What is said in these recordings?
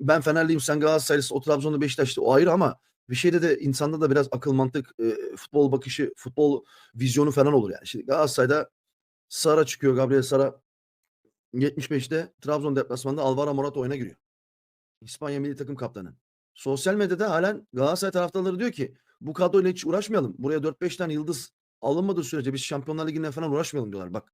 ben Fenerliyim sen Galatasaraylısın o Trabzon'da Beşiktaş'ta o ayrı ama bir şeyde de insanda da biraz akıl mantık e, futbol bakışı futbol vizyonu falan olur yani. Şimdi Galatasaray'da Sara çıkıyor Gabriel Sara 75'te Trabzon deplasmanında Alvaro Morata oyuna giriyor. İspanya milli takım kaptanı. Sosyal medyada halen Galatasaray taraftarları diyor ki bu kadroyla hiç uğraşmayalım. Buraya 4-5 tane yıldız alınmadığı sürece biz Şampiyonlar Ligi'ne falan uğraşmayalım diyorlar. Bak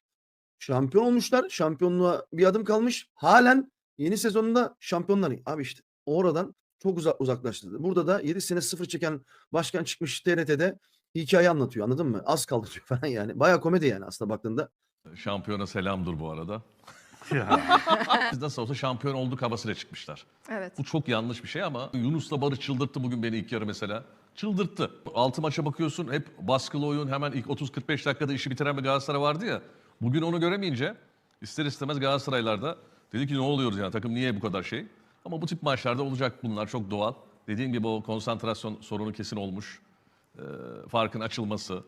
şampiyon olmuşlar. Şampiyonluğa bir adım kalmış. Halen yeni sezonunda şampiyonlar. Abi işte oradan çok uzak uzaklaştırdı. Burada da 7 sene sıfır çeken başkan çıkmış TRT'de hikaye anlatıyor anladın mı? Az kaldı diyor falan yani. Baya komedi yani aslında baktığında. Şampiyona selamdır bu arada. Biz nasıl olsa şampiyon olduk havasıyla çıkmışlar. Evet. Bu çok yanlış bir şey ama Yunus'la Barış çıldırttı bugün beni ilk yarı mesela. Çıldırttı. Altı maça bakıyorsun hep baskılı oyun hemen ilk 30-45 dakikada işi bitiren bir Galatasaray vardı ya. Bugün onu göremeyince ister istemez Galatasaraylarda dedi ki ne oluyoruz yani takım niye bu kadar şey? Ama bu tip maçlarda olacak bunlar çok doğal. Dediğim gibi o konsantrasyon sorunu kesin olmuş. Ee, farkın açılması.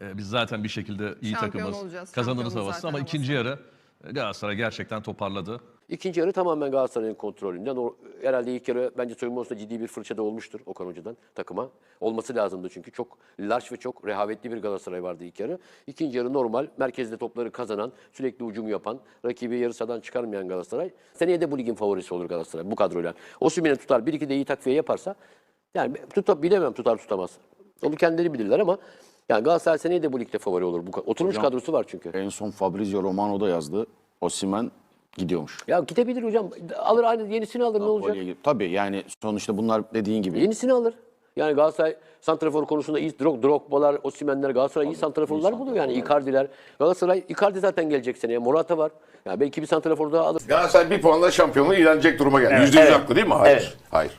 Ee, biz zaten bir şekilde iyi Şampiyon takımız. olacağız, Kazanırız şampiyonuz havası zaten ama havası. ikinci yarı e, Galatasaray gerçekten toparladı. İkinci yarı tamamen Galatasaray'ın kontrolünden. O, herhalde ilk yarı bence soyunma odasında ciddi bir fırça da olmuştur Okan Hoca'dan takıma. Olması lazımdı çünkü çok large ve çok rehavetli bir Galatasaray vardı ilk yarı. İkinci yarı normal, merkezde topları kazanan, sürekli ucum yapan, rakibi yarı sahadan çıkarmayan Galatasaray. Seneye de bu ligin favorisi olur Galatasaray bu kadroyla. Osimhen'i tutar, bir iki de iyi takviye yaparsa, yani tutar, bilemem tutar tutamaz. Onu kendileri bilirler ama yani Galatasaray seneye de bu ligde favori olur. Bu, oturmuş Hocam- kadrosu var çünkü. En son Fabrizio Romano da yazdı. Osimhen gidiyormuş. Ya gidebilir hocam. Alır aynı yenisini alır ne olacak? Napoli'ye gidip- Tabii yani sonuçta bunlar dediğin gibi. Yenisini alır. Yani Galatasaray santrafor konusunda iyi Drog, Drogba'lar, Osimhen'ler Galatasaray iyi santraforlar buluyor yani Icardi'ler. Galatasaray Icardi zaten gelecek seneye. Morata var. Ya belki bir santrafor daha alır. Galatasaray bir puanla şampiyonluğu ilan edecek duruma geldi. Yüzde yüz evet. haklı değil mi? Hayır. Evet. Hayır.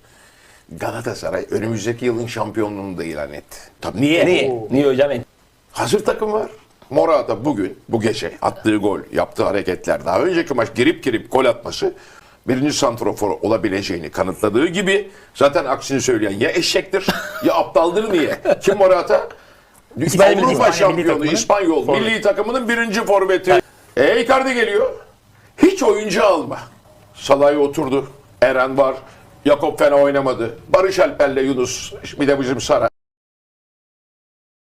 Galatasaray önümüzdeki yılın şampiyonluğunu da ilan etti. Tabii Niye? Niye? Niye hocam? Hazır takım var. Morata bugün, bu gece attığı gol, yaptığı hareketler, daha önceki maç girip girip gol atması birinci santrofor olabileceğini kanıtladığı gibi zaten aksini söyleyen ya eşektir ya aptaldır niye? Kim Morata? İspanya Avrupa İspanya şampiyonu İspanyol forveti. milli takımının birinci forveti. E Icardi geliyor. Hiç oyuncu alma. Salah'ı oturdu. Eren var. Yakup fena oynamadı. Barış Alper'le Yunus bir de bizim Sara.